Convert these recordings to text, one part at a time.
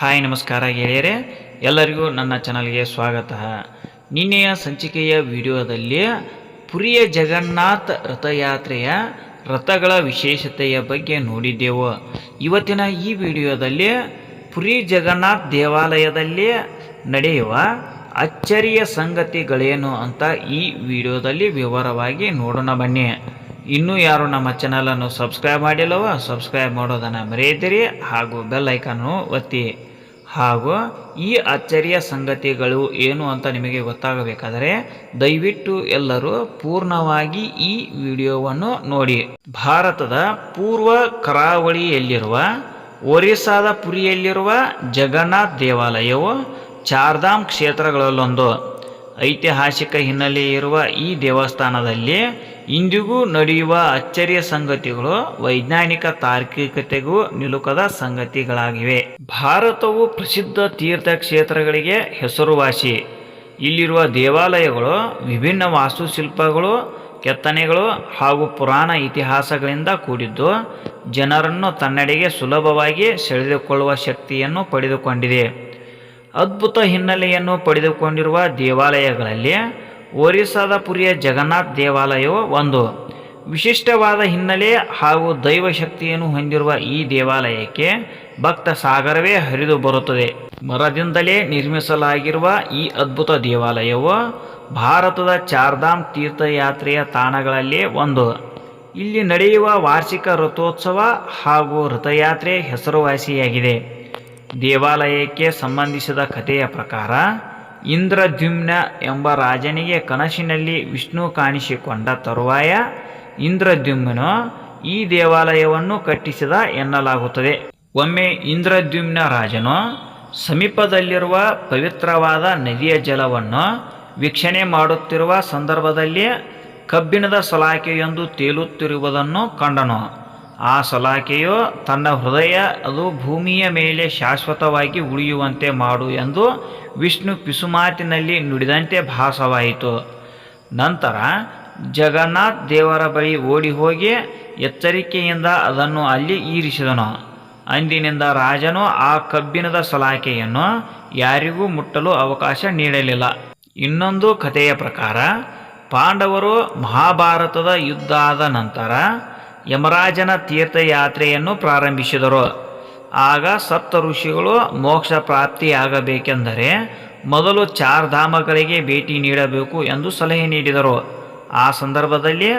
Hi, ನಮಸ್ಕಾರ ಗೆಳೆಯರೆ. ಎಲ್ಲರಿಗೂ ನನ್ನ ಚಾನಲ್ಗೆ ಸ್ವಾಗತ. ನಿನ್ನೆಯ ಸಂಚಿಕೆಯ ವಿಡಿಯೋದಲ್ಲಿ ಪುರಿಯ ಜಗನ್ನಾಥ ರಥಯಾತ್ರೆಯ ರಥಗಳ ವಿಶೇಷತೆಯ ಬಗ್ಗೆ ನೋಡಿದ್ದೆವು. ಇವತ್ತಿನ ಈ ವಿಡಿಯೋದಲ್ಲಿ ಪುರಿ ಜಗನ್ನಾಥ ದೇವಾಲಯದಲ್ಲಿ ನಡೆಯುವ ಅಚ್ಚರಿಯ ಸಂಗತಿಗಳೇನು ಅಂತ ಈ ವಿಡಿಯೋದಲ್ಲಿ ವಿವರವಾಗಿ ನೋಡೋಣ ಬನ್ನಿ. ಇನ್ನೂ ಯಾರು ನಮ್ಮ ಚಾನಲನ್ನು ಸಬ್ಸ್ಕ್ರೈಬ್ ಮಾಡಿಲ್ಲವೋ, ಸಬ್ಸ್ಕ್ರೈಬ್ ಮಾಡೋದನ್ನು ಮರೆಯದಿರಿ ಹಾಗೂ ಬೆಲ್ ಐಕಾನು ಒತ್ತಿ. ಹಾಗೂ ಈ ಅಚ್ಚರಿಯ ಸಂಗತಿಗಳು ಏನು ಅಂತ ನಿಮಗೆ ಗೊತ್ತಾಗಬೇಕಾದರೆ ದಯವಿಟ್ಟು ಎಲ್ಲರೂ ಪೂರ್ಣವಾಗಿ ಈ ವಿಡಿಯೋವನ್ನು ನೋಡಿ. ಭಾರತದ ಪೂರ್ವ ಕರಾವಳಿಯಲ್ಲಿರುವ ಒರಿಸ್ಸಾದ ಪುರಿಯಲ್ಲಿರುವ ಜಗನ್ನಾಥ್ ದೇವಾಲಯವು ಚಾರ್ಧಾಮ್ ಕ್ಷೇತ್ರಗಳಲ್ಲೊಂದು. ಐತಿಹಾಸಿಕ ಹಿನ್ನೆಲೆ ಇರುವ ಈ ದೇವಸ್ಥಾನದಲ್ಲಿ ಇಂದಿಗೂ ನಡೆಯುವ ಅಚ್ಚರಿಯ ಸಂಗತಿಗಳು ವೈಜ್ಞಾನಿಕ ತಾರ್ಕಿಕತೆಗೂ ನಿಲುಕದ ಸಂಗತಿಗಳಾಗಿವೆ. ಭಾರತವು ಪ್ರಸಿದ್ಧ ತೀರ್ಥ ಕ್ಷೇತ್ರಗಳಿಗೆ ಹೆಸರುವಾಸಿ. ಇಲ್ಲಿರುವ ದೇವಾಲಯಗಳು, ವಿಭಿನ್ನ ವಾಸ್ತುಶಿಲ್ಪಗಳು, ಕೆತ್ತನೆಗಳು ಹಾಗೂ ಪುರಾಣ ಇತಿಹಾಸಗಳಿಂದ ಕೂಡಿದ್ದು, ಜನರನ್ನು ತನ್ನಡೆಗೆ ಸುಲಭವಾಗಿ ಸೆಳೆದುಕೊಳ್ಳುವ ಶಕ್ತಿಯನ್ನು ಪಡೆದುಕೊಂಡಿದೆ. ಅದ್ಭುತ ಹಿನ್ನೆಲೆಯನ್ನು ಪಡೆದುಕೊಂಡಿರುವ ದೇವಾಲಯಗಳಲ್ಲಿ ಒರಿಸ್ಸಾದ ಪುರಿಯ ಜಗನ್ನಾಥ್ ದೇವಾಲಯವು ಒಂದು. ವಿಶಿಷ್ಟವಾದ ಹಿನ್ನೆಲೆ ಹಾಗೂ ದೈವ ಶಕ್ತಿಯನ್ನು ಹೊಂದಿರುವ ಈ ದೇವಾಲಯಕ್ಕೆ ಭಕ್ತ ಸಾಗರವೇ ಹರಿದು ಬರುತ್ತದೆ. ಮರದಿಂದಲೇ ನಿರ್ಮಿಸಲಾಗಿರುವ ಈ ಅದ್ಭುತ ದೇವಾಲಯವು ಭಾರತದ ಚಾರ್ಧಾಮ್ ತೀರ್ಥಯಾತ್ರೆಯ ತಾಣಗಳಲ್ಲಿ ಒಂದು. ಇಲ್ಲಿ ನಡೆಯುವ ವಾರ್ಷಿಕ ರಥೋತ್ಸವ ಹಾಗೂ ರಥಯಾತ್ರೆ ಹೆಸರುವಾಸಿಯಾಗಿದೆ. ದೇವಾಲಯಕ್ಕೆ ಸಂಬಂಧಿಸಿದ ಕಥೆಯ ಪ್ರಕಾರ ಇಂದ್ರದ್ಯುಮ್ನ ಎಂಬ ರಾಜನಿಗೆ ಕನಸಿನಲ್ಲಿ ವಿಷ್ಣು ಕಾಣಿಸಿಕೊಂಡ ತರುವಾಯ ಇಂದ್ರದ್ಯುಮ್ನು ಈ ದೇವಾಲಯವನ್ನು ಕಟ್ಟಿಸಿದ ಎನ್ನಲಾಗುತ್ತದೆ. ಒಮ್ಮೆ ಇಂದ್ರದ್ಯುಮ್ನ ರಾಜನು ಸಮೀಪದಲ್ಲಿರುವ ಪವಿತ್ರವಾದ ನದಿಯ ಜಲವನ್ನು ವೀಕ್ಷಣೆ ಮಾಡುತ್ತಿರುವ ಸಂದರ್ಭದಲ್ಲಿ ಕಬ್ಬಿಣದ ಸಲಾಕೆಯೊಂದು ತೇಲುತ್ತಿರುವುದನ್ನು ಕಂಡನು. ಆ ಸಲಾಕೆಯು ತನ್ನ ಹೃದಯ ಅದು ಭೂಮಿಯ ಮೇಲೆ ಶಾಶ್ವತವಾಗಿ ಉಳಿಯುವಂತೆ ಮಾಡು ಎಂದು ವಿಷ್ಣು ಪಿಸುಮಾತಿನಲ್ಲಿ ನುಡಿದಂತೆ ಭಾಸವಾಯಿತು. ನಂತರ ಜಗನ್ನಾಥ್ ದೇವರ ಬಳಿ ಓಡಿ ಹೋಗಿ ಎಚ್ಚರಿಕೆಯಿಂದ ಅದನ್ನು ಅಲ್ಲಿ ಈರಿಸಿದನು. ಅಂದಿನಿಂದ ರಾಜನು ಆ ಕಬ್ಬಿಣದ ಸಲಾಕೆಯನ್ನು ಯಾರಿಗೂ ಮುಟ್ಟಲು ಅವಕಾಶ ನೀಡಲಿಲ್ಲ. ಇನ್ನೊಂದು ಕಥೆಯ ಪ್ರಕಾರ ಪಾಂಡವರು ಮಹಾಭಾರತದ ಯುದ್ಧ ಆದ ನಂತರ ಯಮರಾಜನ ತೀರ್ಥಯಾತ್ರೆಯನ್ನು ಪ್ರಾರಂಭಿಸಿದರು. ಆಗ ಸಪ್ತ ಋಷಿಗಳು ಮೋಕ್ಷ ಪ್ರಾಪ್ತಿಯಾಗಬೇಕೆಂದರೆ ಮೊದಲು ಚಾರ್ ಧಾಮಗಳಿಗೆ ಭೇಟಿ ನೀಡಬೇಕು ಎಂದು ಸಲಹೆ ನೀಡಿದರು. ಆ ಸಂದರ್ಭದಲ್ಲಿ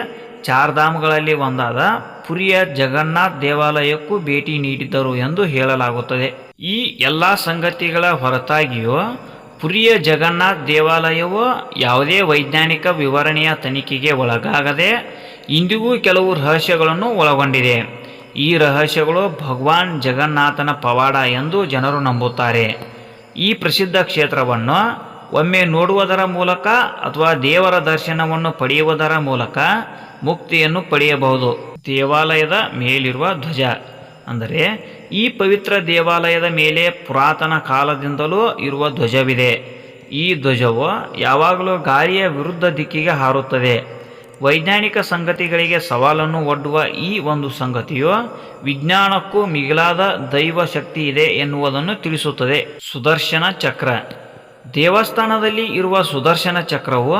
ಚಾರ್ ಧಾಮಗಳಲ್ಲಿ ಒಂದಾದ ಪುರಿಯ ಜಗನ್ನಾಥ್ ದೇವಾಲಯಕ್ಕೂ ಭೇಟಿ ನೀಡಿದ್ದರು ಎಂದು ಹೇಳಲಾಗುತ್ತದೆ. ಈ ಎಲ್ಲ ಸಂಗತಿಗಳ ಹೊರತಾಗಿಯೂ ಪುರಿಯ ಜಗನ್ನಾಥ್ ದೇವಾಲಯವು ಯಾವುದೇ ವೈಜ್ಞಾನಿಕ ವಿವರಣೆಯ ತನಿಖೆಗೆ ಒಳಗಾಗದೆ ಇಂದಿಗೂ ಕೆಲವು ರಹಸ್ಯಗಳನ್ನು ಒಳಗೊಂಡಿದೆ. ಈ ರಹಸ್ಯಗಳು ಭಗವಾನ್ ಜಗನ್ನಾಥನ ಪವಾಡ ಎಂದು ಜನರು ನಂಬುತ್ತಾರೆ. ಈ ಪ್ರಸಿದ್ಧ ಕ್ಷೇತ್ರವನ್ನು ಒಮ್ಮೆ ನೋಡುವುದರ ಮೂಲಕ ಅಥವಾ ದೇವರ ದರ್ಶನವನ್ನು ಪಡೆಯುವುದರ ಮೂಲಕ ಮುಕ್ತಿಯನ್ನು ಪಡೆಯಬಹುದು. ದೇವಾಲಯದ ಮೇಲಿರುವ ಧ್ವಜ ಅಂದರೆ ಈ ಪವಿತ್ರ ದೇವಾಲಯದ ಮೇಲೆ ಪುರಾತನ ಕಾಲದಿಂದಲೂ ಇರುವ ಧ್ವಜವಿದೆ. ಈ ಧ್ವಜವು ಯಾವಾಗಲೂ ಗಾಳಿಯ ವಿರುದ್ಧ ದಿಕ್ಕಿಗೆ ಹಾರುತ್ತದೆ. ವೈಜ್ಞಾನಿಕ ಸಂಗತಿಗಳಿಗೆ ಸವಾಲನ್ನು ಒಡ್ಡುವ ಈ ಒಂದು ಸಂಗತಿಯು ವಿಜ್ಞಾನಕ್ಕೂ ಮಿಗಿಲಾದ ದೈವ ಶಕ್ತಿ ಇದೆ ಎನ್ನುವುದನ್ನು ತಿಳಿಸುತ್ತದೆ. ಸುದರ್ಶನ ಚಕ್ರ. ದೇವಸ್ಥಾನದಲ್ಲಿ ಇರುವ ಸುದರ್ಶನ ಚಕ್ರವು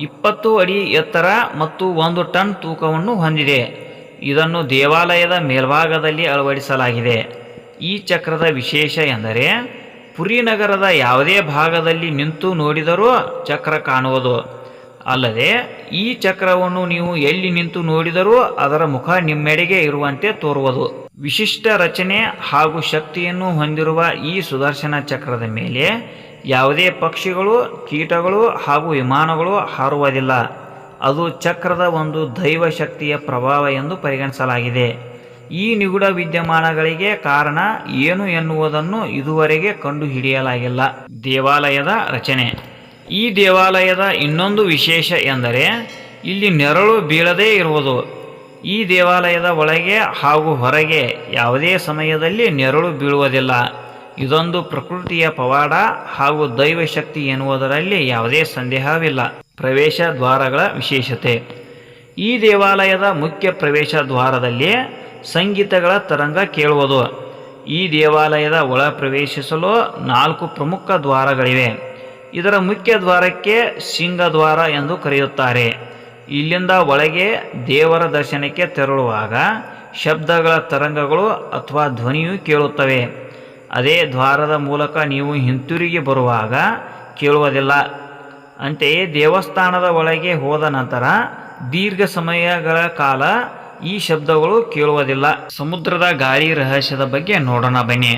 ಇಪ್ಪತ್ತು ಅಡಿ ಎತ್ತರ ಮತ್ತು ಒಂದು ಟನ್ ತೂಕವನ್ನು ಹೊಂದಿದೆ. ಇದನ್ನು ದೇವಾಲಯದ ಮೇಲ್ಭಾಗದಲ್ಲಿ ಅಳವಡಿಸಲಾಗಿದೆ. ಈ ಚಕ್ರದ ವಿಶೇಷ ಎಂದರೆ ಪುರಿ ನಗರದ ಯಾವುದೇ ಭಾಗದಲ್ಲಿ ನಿಂತು ನೋಡಿದರೂ ಚಕ್ರ ಕಾಣುವುದು. ಅಲ್ಲದೆ ಈ ಚಕ್ರವನ್ನು ನೀವು ಎಲ್ಲಿ ನಿಂತು ನೋಡಿದರೂ ಅದರ ಮುಖ ನಿಮ್ಮೆಡೆಗೆ ಇರುವಂತೆ ತೋರುವುದು. ವಿಶಿಷ್ಟ ರಚನೆ ಹಾಗೂ ಶಕ್ತಿಯನ್ನು ಹೊಂದಿರುವ ಈ ಸುದರ್ಶನ ಚಕ್ರದ ಮೇಲೆ ಯಾವುದೇ ಪಕ್ಷಿಗಳು, ಕೀಟಗಳು ಹಾಗೂ ವಿಮಾನಗಳು ಹಾರುವುದಿಲ್ಲ. ಅದು ಚಕ್ರದ ಒಂದು ದೈವ ಶಕ್ತಿಯ ಪ್ರಭಾವ ಎಂದು ಪರಿಗಣಿಸಲಾಗಿದೆ. ಈ ನಿಗೂಢ ವಿದ್ಯಮಾನಗಳಿಗೆ ಕಾರಣ ಏನು ಎನ್ನುವುದನ್ನು ಇದುವರೆಗೆ ಕಂಡುಹಿಡಿಯಲಾಗಿಲ್ಲ. ದೇವಾಲಯದ ರಚನೆ. ಈ ದೇವಾಲಯದ ಇನ್ನೊಂದು ವಿಶೇಷ ಎಂದರೆ, ಇಲ್ಲಿ ನೆರಳು ಬೀಳದೇ ಇರುವುದು. ಈ ದೇವಾಲಯದ ಒಳಗೆ ಹಾಗೂ ಹೊರಗೆ ಯಾವುದೇ ಸಮಯದಲ್ಲಿ ನೆರಳು ಬೀಳುವುದಿಲ್ಲ. ಇದೊಂದು ಪ್ರಕೃತಿಯ ಪವಾಡ ಹಾಗೂ ದೈವ ಶಕ್ತಿ ಎನ್ನುವುದರಲ್ಲಿ ಯಾವುದೇ ಸಂದೇಹವಿಲ್ಲ. ಪ್ರವೇಶ ದ್ವಾರಗಳ ವಿಶೇಷತೆ. ಈ ದೇವಾಲಯದ ಮುಖ್ಯ ಪ್ರವೇಶ ದ್ವಾರದಲ್ಲಿ ಸಂಗೀತಗಳ ತರಂಗ ಕೇಳುವುದು. ಈ ದೇವಾಲಯದ ಒಳ ಪ್ರವೇಶಿಸಲು ನಾಲ್ಕು ಪ್ರಮುಖ ದ್ವಾರಗಳಿವೆ. ಇದರ ಮುಖ್ಯ ದ್ವಾರಕ್ಕೆ ಸಿಂಗದ್ವಾರ ಎಂದು ಕರೆಯುತ್ತಾರೆ. ಇಲ್ಲಿಂದ ಒಳಗೆ ದೇವರ ದರ್ಶನಕ್ಕೆ ತೆರಳುವಾಗ ಶಬ್ದಗಳ ತರಂಗಗಳು ಅಥವಾ ಧ್ವನಿಯು ಕೇಳುತ್ತವೆ. ಅದೇ ದ್ವಾರದ ಮೂಲಕ ನೀವು ಹಿಂತಿರುಗಿ ಬರುವಾಗ ಕೇಳುವುದಿಲ್ಲ. ಅಂತೆಯೇ ದೇವಸ್ಥಾನದ ಒಳಗೆ ಹೋದ ನಂತರ ದೀರ್ಘ ಸಮಯಗಳ ಕಾಲ ಈ ಶಬ್ದಗಳು ಕೇಳುವುದಿಲ್ಲ. ಸಮುದ್ರದ ಗಾಳಿ ರಹಸ್ಯದ ಬಗ್ಗೆ ನೋಡೋಣ ಬನ್ನಿ.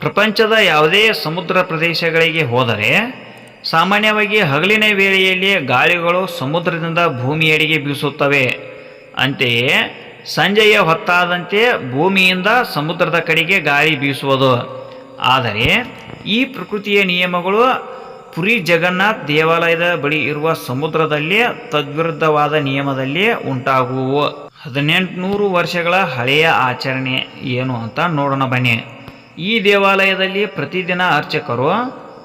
ಪ್ರಪಂಚದ ಯಾವುದೇ ಸಮುದ್ರ ಪ್ರದೇಶಗಳಿಗೆ ಹೋದರೆ ಸಾಮಾನ್ಯವಾಗಿ ಹಗಲಿನ ವೇಳೆಯಲ್ಲಿ ಗಾಳಿಗಳು ಸಮುದ್ರದಿಂದ ಭೂಮಿಯಡಿಗೆ ಬೀಸುತ್ತವೆ. ಅಂತೆಯೇ ಸಂಜೆಯ ಹೊತ್ತಾದಂತೆ ಭೂಮಿಯಿಂದ ಸಮುದ್ರದ ಕಡೆಗೆ ಗಾಳಿ ಬೀಸುವುದು. ಆದರೆ ಈ ಪ್ರಕೃತಿಯ ನಿಯಮಗಳು ಪುರಿ ಜಗನ್ನಾಥ್ ದೇವಾಲಯದ ಬಳಿ ಇರುವ ಸಮುದ್ರದಲ್ಲಿ ತದ್ವಿರುದ್ಧವಾದ ನಿಯಮದಲ್ಲಿ ಉಂಟಾಗುವು. ಹದಿನೆಂಟುನೂರು ವರ್ಷಗಳ ಹಳೆಯ ಆಚರಣೆ ಏನು ಅಂತ ನೋಡೋಣ ಬನ್ನಿ. ಈ ದೇವಾಲಯದಲ್ಲಿ ಪ್ರತಿದಿನ ಅರ್ಚಕರು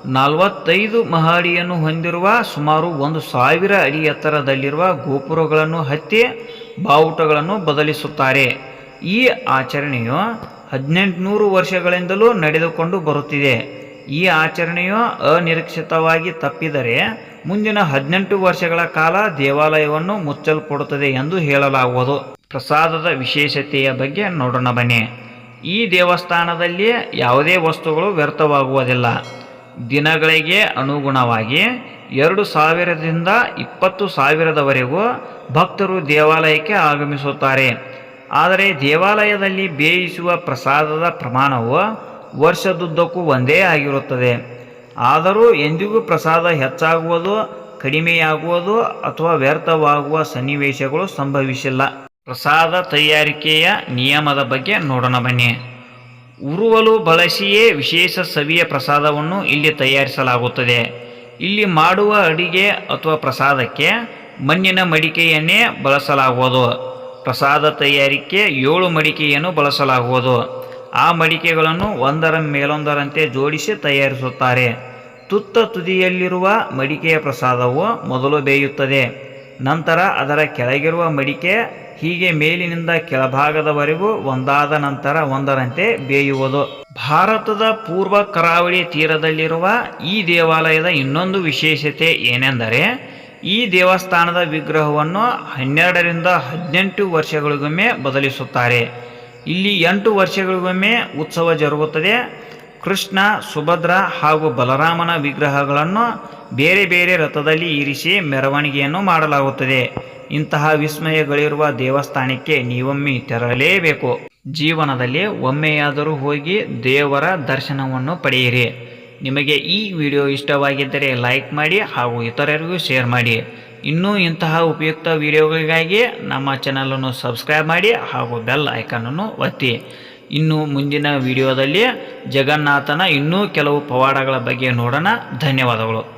ನಲವತ್ತೈದು ಮಹಡಿಯನ್ನು ಹೊಂದಿರುವ ಸುಮಾರು ಒಂದು ಸಾವಿರ ಅಡಿ ಎತ್ತರದಲ್ಲಿರುವ ಗೋಪುರಗಳನ್ನು ಹತ್ತಿ ಬಾವುಟಗಳನ್ನು ಬದಲಿಸುತ್ತಾರೆ. ಈ ಆಚರಣೆಯು ಹದಿನೆಂಟುನೂರು ವರ್ಷಗಳಿಂದಲೂ ನಡೆದುಕೊಂಡು ಬರುತ್ತಿದೆ. ಈ ಆಚರಣೆಯು ಅನಿರೀಕ್ಷಿತವಾಗಿ ತಪ್ಪಿದರೆ ಮುಂದಿನ ಹದಿನೆಂಟು ವರ್ಷಗಳ ಕಾಲ ದೇವಾಲಯವನ್ನು ಮುಚ್ಚಲ್ಪಡುತ್ತದೆ ಎಂದು ಹೇಳಲಾಗುವುದು. ಪ್ರಸಾದದ ವಿಶೇಷತೆಯ ಬಗ್ಗೆ ನೋಡೋಣ ಬನ್ನಿ. ಈ ದೇವಸ್ಥಾನದಲ್ಲಿ ಯಾವುದೇ ವಸ್ತುಗಳು ವ್ಯರ್ಥವಾಗುವುದಿಲ್ಲ. ದಿನಗಳಿಗೆ ಅನುಗುಣವಾಗಿ ಎರಡು ಸಾವಿರದಿಂದ ಇಪ್ಪತ್ತು ಸಾವಿರದವರೆಗೂ ಭಕ್ತರು ದೇವಾಲಯಕ್ಕೆ ಆಗಮಿಸುತ್ತಾರೆ. ಆದರೆ ದೇವಾಲಯದಲ್ಲಿ ಬೇಯಿಸುವ ಪ್ರಸಾದದ ಪ್ರಮಾಣವು ವರ್ಷದುದ್ದಕ್ಕೂ ಒಂದೇ ಆಗಿರುತ್ತದೆ. ಆದರೂ ಎಂದಿಗೂ ಪ್ರಸಾದ ಹೆಚ್ಚಾಗುವುದು, ಕಡಿಮೆಯಾಗುವುದು ಅಥವಾ ವ್ಯರ್ಥವಾಗುವ ಸನ್ನಿವೇಶಗಳು ಸಂಭವಿಸಿಲ್ಲ. ಪ್ರಸಾದ ತಯಾರಿಕೆಯ ನಿಯಮದ ಬಗ್ಗೆ ನೋಡೋಣ ಬನ್ನಿ. ಉರುವಲು ಬಳಸಿಯೇ ವಿಶೇಷ ಸವಿಯ ಪ್ರಸಾದವನ್ನು ಇಲ್ಲಿ ತಯಾರಿಸಲಾಗುತ್ತದೆ. ಇಲ್ಲಿ ಮಾಡುವ ಅಡಿಗೆ ಅಥವಾ ಪ್ರಸಾದಕ್ಕೆ ಮಣ್ಣಿನ ಮಡಿಕೆಯನ್ನೇ ಬಳಸಲಾಗುವುದು. ಪ್ರಸಾದ ತಯಾರಿಕೆ ಏಳು ಮಡಿಕೆಯನ್ನು ಬಳಸಲಾಗುವುದು. ಆ ಮಡಿಕೆಗಳನ್ನು ಒಂದರ ಮೇಲೊಂದರಂತೆ ಜೋಡಿಸಿ ತಯಾರಿಸುತ್ತಾರೆ. ತುತ್ತ ತುದಿಯಲ್ಲಿರುವ ಮಡಿಕೆಯ ಪ್ರಸಾದವು ಮೊದಲು ಬೇಯುತ್ತದೆ. ನಂತರ ಅದರ ಕೆಳಗಿರುವ ಮಡಿಕೆ ಹೀಗೆ ಮೇಲಿನಿಂದ ಕೆಳಭಾಗದವರೆಗೂ ಒಂದಾದ ನಂತರ ಒಂದರಂತೆ ಬೇಯುವುದು. ಭಾರತದ ಪೂರ್ವ ಕರಾವಳಿ ತೀರದಲ್ಲಿರುವ ಈ ದೇವಾಲಯದ ಇನ್ನೊಂದು ವಿಶೇಷತೆ ಏನೆಂದರೆ, ಈ ದೇವಸ್ಥಾನದ ವಿಗ್ರಹವನ್ನು ಹನ್ನೆರಡರಿಂದ ಹದಿನೆಂಟು ವರ್ಷಗಳಿಗೊಮ್ಮೆ ಬದಲಿಸುತ್ತಾರೆ. ಇಲ್ಲಿ ಎಂಟು ವರ್ಷಗಳಿಗೊಮ್ಮೆ ಉತ್ಸವ ಜರುಗುತ್ತದೆ. ಕೃಷ್ಣ, ಸುಭದ್ರ ಹಾಗೂ ಬಲರಾಮನ ವಿಗ್ರಹಗಳನ್ನು ಬೇರೆ ಬೇರೆ ರಥದಲ್ಲಿ ಇರಿಸಿ ಮೆರವಣಿಗೆಯನ್ನು ಮಾಡಲಾಗುತ್ತದೆ. ಇಂತಹ ವಿಸ್ಮಯಗಳಿರುವ ದೇವಸ್ಥಾನಕ್ಕೆ ನೀವೊಮ್ಮೆ ತೆರಳಲೇಬೇಕು. ಜೀವನದಲ್ಲಿ ಒಮ್ಮೆಯಾದರೂ ಹೋಗಿ ದೇವರ ದರ್ಶನವನ್ನು ಪಡೆಯಿರಿ. ನಿಮಗೆ ಈ ವಿಡಿಯೋ ಇಷ್ಟವಾಗಿದ್ದರೆ ಲೈಕ್ ಮಾಡಿ ಹಾಗೂ ಇತರರಿಗೂ ಶೇರ್ ಮಾಡಿ. ಇನ್ನೂ ಇಂತಹ ಉಪಯುಕ್ತ ವಿಡಿಯೋಗಳಿಗಾಗಿ ನಮ್ಮ ಚಾನಲನ್ನು ಸಬ್ಸ್ಕ್ರೈಬ್ ಮಾಡಿ ಹಾಗೂ ಬೆಲ್ ಐಕನನ್ನು ಒತ್ತಿ. ಇನ್ನು ಮುಂದಿನ ವಿಡಿಯೋದಲ್ಲಿ ಜಗನ್ನಾಥನ ಇನ್ನೂ ಕೆಲವು ಪವಾಡಗಳ ಬಗ್ಗೆ ನೋಡೋಣ. ಧನ್ಯವಾದಗಳು.